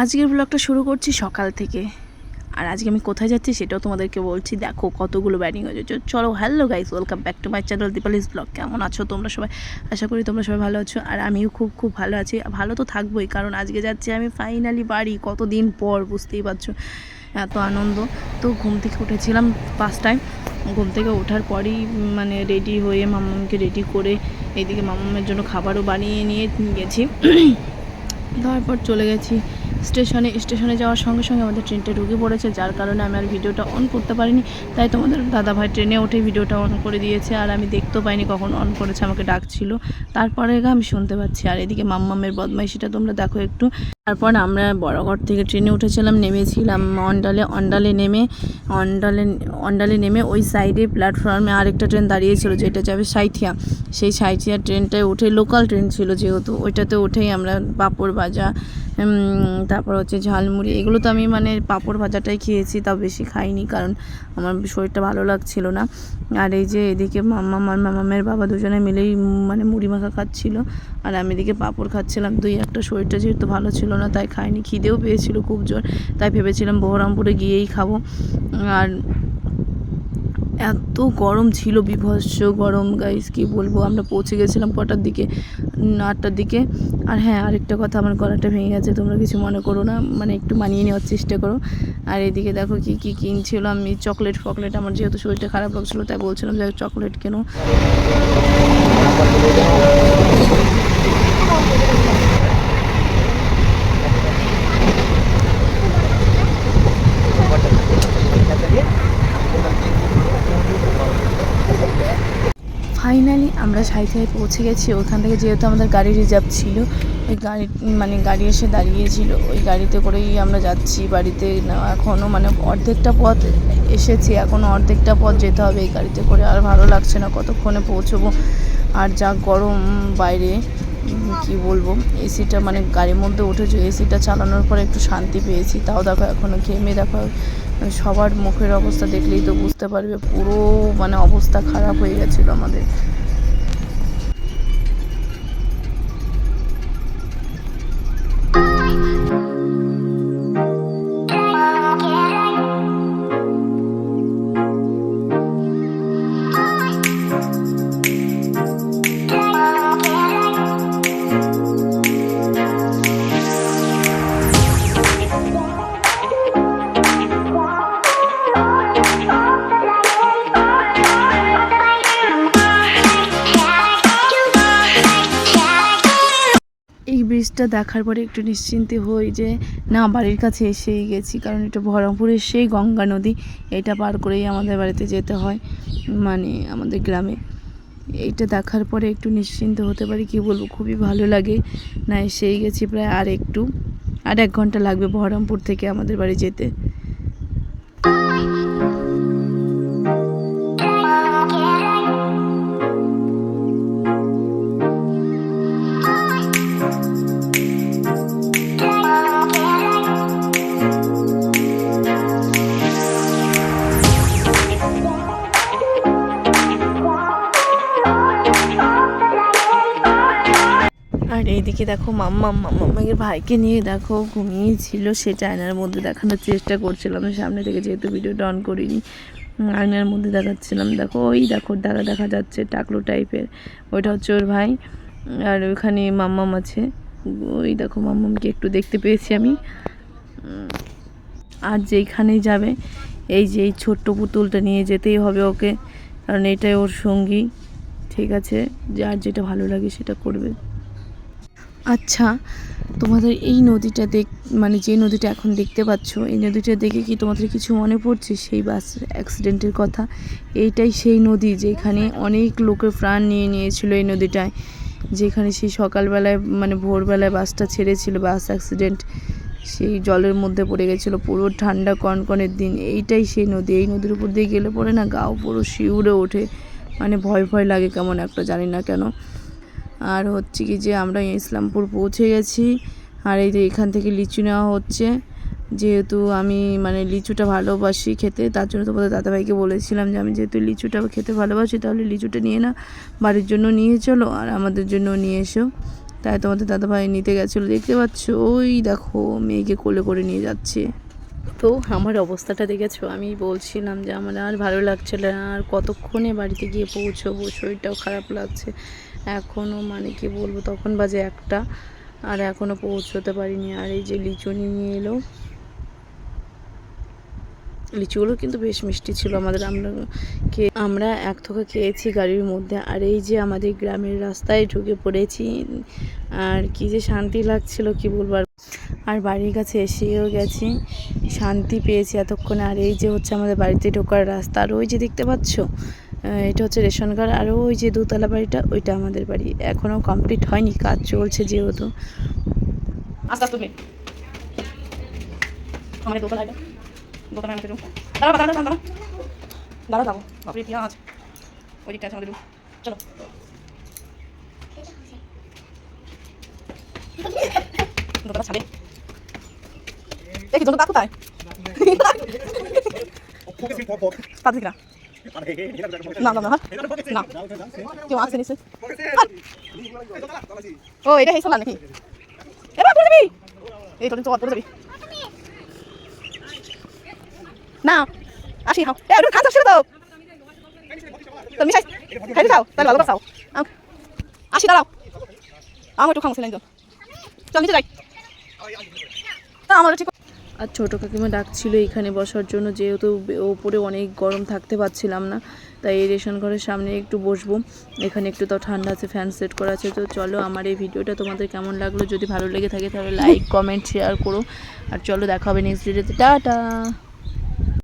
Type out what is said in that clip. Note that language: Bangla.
আজকের ব্লগটা শুরু করছি সকাল থেকে। আর আজকে আমি কোথায় যাচ্ছি সেটাও তোমাদেরকে বলছি। দেখো কতগুলো ব্যাটিং হয়েছে। চলো hello guys welcome back to my channel Dipali's blog কেমন আছো তোমরা সবাই? আশা করি তোমরা সবাই ভালো আছো। আর আমিও খুব খুব ভালো আছি। ভালো তো থাকবোই, কারণ আজকে যাচ্ছি আমি ফাইনালি বাড়ি। কতদিন পর, বুঝতেই পারছ? এত আনন্দ। তো ঘুম থেকে উঠেছিলাম পাঁচটায় ঘুম থেকে ওঠার পরেই মানে রেডি হয়ে মামাকে রেডি করে এইদিকে মামামের জন্য খাবারও বানিয়ে নিয়ে গেছি। তারপর চলে গেছি স্টেশনে স্টেশনে যাওয়ার সঙ্গে সঙ্গে আমাদের ট্রেনটা ঢুকে পড়েছে যার কারণে আমি আর ভিডিওটা অন করতে পারিনি। তাই তোমাদের দাদা ভাই ট্রেনে উঠে ভিডিওটা অন করে দিয়েছে আর আমি দেখতেও পাইনি কখন অন করেছে আমাকে ডাকছিল। তারপরে আমি শুনতে পাচ্ছি আর এদিকে মাম্মামের বদমাইশিটা তোমরা দেখো একটু। তারপর আমরা বড়গড় থেকে ট্রেনে উঠেছিলাম নেমেছিলাম অন্ডালে অন্ডালে নেমে অন্ডালে অন্ডালে নেমে ওই সাইডে প্ল্যাটফর্মে আরেকটা ট্রেন দাঁড়িয়েছিল যেটা যাবে সাইথিয়া। সেই সাইথিয়া ট্রেনটায় উঠে লোকাল ট্রেন ছিল যেহেতু ওইটাতে উঠেই আমরা পাঁপড় উম, তারপর হচ্ছে ঝালমুড়ি, এগুলো তো আমি মানে পাঁপড় ভাজাটাই খেয়েছি, তাও বেশি খাইনি কারণ আমার শরীরটা ভালো লাগছিল না। আর এই যে এদিকে মাম্মা আর মামামের বাবা দুজনে মিলেই মানে মুড়ি মাখা খাচ্ছিল। আর আমি এদিকে পাঁপড় খাচ্ছিলাম, দুই একটা শরীরটা যেহেতু ভালো ছিল না, তাই খাইনি, খিদেও পেয়েছিল খুব জোর। তাই ভেবেছিলাম বহরমপুরে গিয়েই খাব। আর এত গরম ছিল, বিভৎস গরম গাইস কি বলব? আমরা পৌঁছে গেছিলাম কটার দিকে? আটটার দিকে। আর হ্যাঁ আরেকটা কথা, আমার গলাটা ভেঙে গেছে, তোমরা কিছু মনে করো না। মানে একটু মানিয়ে নেওয়ার চেষ্টা করো। আর এদিকে দেখো কি কি কিনছিল আমি চকলেট ফকলেট, আমার যেহেতু শরীরটা খারাপ লাগছিল, তাই বলছিলাম যে চকলেট কেনো ফাইনালি আমরা সাইথায় পৌঁছে গেছি। ওখান থেকে যেহেতু আমাদের গাড়ি রিজার্ভ ছিল, ওই গাড়ি মানে গাড়ি এসে দাঁড়িয়েছিল, ওই গাড়িতে করেই আমরা যাচ্ছি বাড়িতে। এখনও মানে অর্ধেকটা পথ এসেছি এখনও অর্ধেকটা পথ যেতে হবে এই গাড়িতে করে। আর ভালো লাগছে না, কতক্ষণে পৌঁছবো? আর যা গরম বাইরে কি বলব? এসিটা মানে গাড়ির মধ্যে উঠেছে এসিটা চালানোর পরে একটু শান্তি পেয়েছি। তাও দেখো এখনও ঘেমে, দেখো সবার মুখের অবস্থা দেখলেই তো বুঝতে পারবে। পুরো মানে অবস্থা খারাপ হয়ে গেছিল আমাদের। ব্রিজটা দেখার পরে একটু নিশ্চিন্তে হই যে, না, বাড়ির কাছে এসেই গেছি। কারণ এটা বহরমপুরের সেই গঙ্গা নদী, এটা পার করেই আমাদের বাড়িতে যেতে হয় মানে আমাদের গ্রামে। এইটা দেখার পরে একটু নিশ্চিন্ত হতে পারি, কি বলব, খুবই ভালো লাগে। না, এসেই গেছি প্রায় আর একটু আর এক ঘণ্টা লাগবে বহরমপুর থেকে আমাদের বাড়ি যেতে। এইদিকে দেখো মাম্মা মাম্মাকে ভাইকে নিয়ে দেখো ঘুমিয়েছিল সেটা আয়নার মধ্যে দেখানোর চেষ্টা করছিলাম সামনে থেকে যেহেতু ভিডিওটা অন করিনি আয়নার মধ্যে দেখাচ্ছিলাম। দেখো, ওই দেখো, দাদা দেখা যাচ্ছে টাকলো টাইপের ওইটা হচ্ছে ওর ভাই, আর ওখানে মাম্মাম আছে। ওই দেখো মাম্মামকে একটু দেখতে পেয়েছি আমি। আর যেইখানেই যাবে, এই যে এই ছোট্ট পুতুলটা নিয়ে যেতেই হবে ওকে। কারণ এটাই ওর সঙ্গী, ঠিক আছে? যার যেটা ভালো লাগে সেটা করবে। আচ্ছা তোমাদের এই নদীটা দেখ মানে যে নদীটা এখন দেখতে পাচ্ছ, এই নদীটা দেখে কি তোমাদের কিছু মনে পড়ছে? সেই বাস অ্যাক্সিডেন্টের কথা। এইটাই সেই নদী যেখানে অনেক লোকের প্রাণ নিয়ে নিয়েছিল এই নদীটায়, যেখানে সেই সকালবেলায় মানে ভোরবেলায় বাসটা ছেড়েছিল, বাস অ্যাক্সিডেন্ট সেই জলের মধ্যে পড়ে গেছিল, পুরো ঠান্ডা কনকনের দিন। এইটাই সেই নদী। এই নদীর উপর দিয়ে গেলে পরে না গাও পুরো শিউরে ওঠে। মানে ভয় ভয় লাগে কেমন একটা, জানি না কেন। আর হচ্ছে কি যে আমরা ইসলামপুর পৌঁছে গেছি। আর এই যে এখান থেকে লিচু নেওয়া হচ্ছে। যেহেতু আমি মানে লিচুটা ভালোবাসি খেতে, তার জন্য তোমাদের দাদাভাইকে বলেছিলাম যে আমি যেহেতু লিচুটা খেতে ভালোবাসি, তাহলে লিচুটা নিয়ে না বাড়ির জন্য নিয়ে চলো আর আমাদের জন্য নিয়ে এসো। তাই তোমাদের দাদাভাই নিতে গেছিল। দেখতে পাচ্ছ, ওই দেখো মেয়েকে কোলে করে নিয়ে যাচ্ছে। তো আমার অবস্থাটা দেখেছ? আমি বলছিলাম যে আমার আর ভালো লাগছে না, আর কতক্ষণে বাড়িতে গিয়ে পৌঁছবো? শরীরটাও খারাপ লাগছে। এখনও মানে কি বলব, তখন বাজে একটা, আর এখনও পৌঁছতে পারিনি। আর এই যে লিচু নিয়ে এলো। লিচুগুলো কিন্তু বেশ মিষ্টি ছিল আমাদের। আমরা খেয়ে আমরা এক থোকা খেয়েছি গাড়ির মধ্যে। আর এই যে আমাদের গ্রামের রাস্তায় ঢুকে পড়েছি। আর কি যে শান্তি লাগছিল, কি বলব আর বাড়ির কাছে এসেও গেছি। শান্তি পেয়েছি এতক্ষণে। আর এই যে হচ্ছে আমাদের বাড়িতে ঢোকার রাস্তা, আর ওই যে দেখতে পাচ্ছ এটা হচ্ছে রেশন কার্ড, আর ওই যে দোতলা বাড়িটা, ওইটা আমাদের বাড়ি। এখনও কমপ্লিট হয়নি, কাজ চলছে যেহেতু। রুম দাঁড়া দাঁড়া দাঁড়া দাঁড়া পেঁয়াজ ওই দিকটা আছে আমাদের রুম। চলো। ছাড়ে দেখি দোকান কোথায় পাচ্ছি না না না না না কেউ আসছে নিশ্চয় ও এটা হেসলাম নাকি এবার পড়ে যাবি এই তোর চল পড়ে যাবি না আসি হাও এ ওটা খাতা তো তুমি মিশাই খাইতে চাও তাহলে ভালো চাও আসি দাঁড়াও আমার একটু খামো একজন চল নিচে যাই না আমার ঠিক আর ছোটো কাকিমা ডাকছিল এখানে বসার জন্য, যেহেতু ওপরে অনেক গরম থাকতে পারছিলাম না, তাই এই রেশন ঘরের সামনে একটু বসবো। এখানে একটু তো ঠান্ডা আছে, ফ্যান সেট করা আছে, তো চলো আমার এই ভিডিওটা তোমাদের কেমন লাগল? যদি ভালো লেগে থাকে তাহলে লাইক কমেন্ট শেয়ার করো। আর চলো দেখা হবে নেক্সট ভিডিওতে টাটা!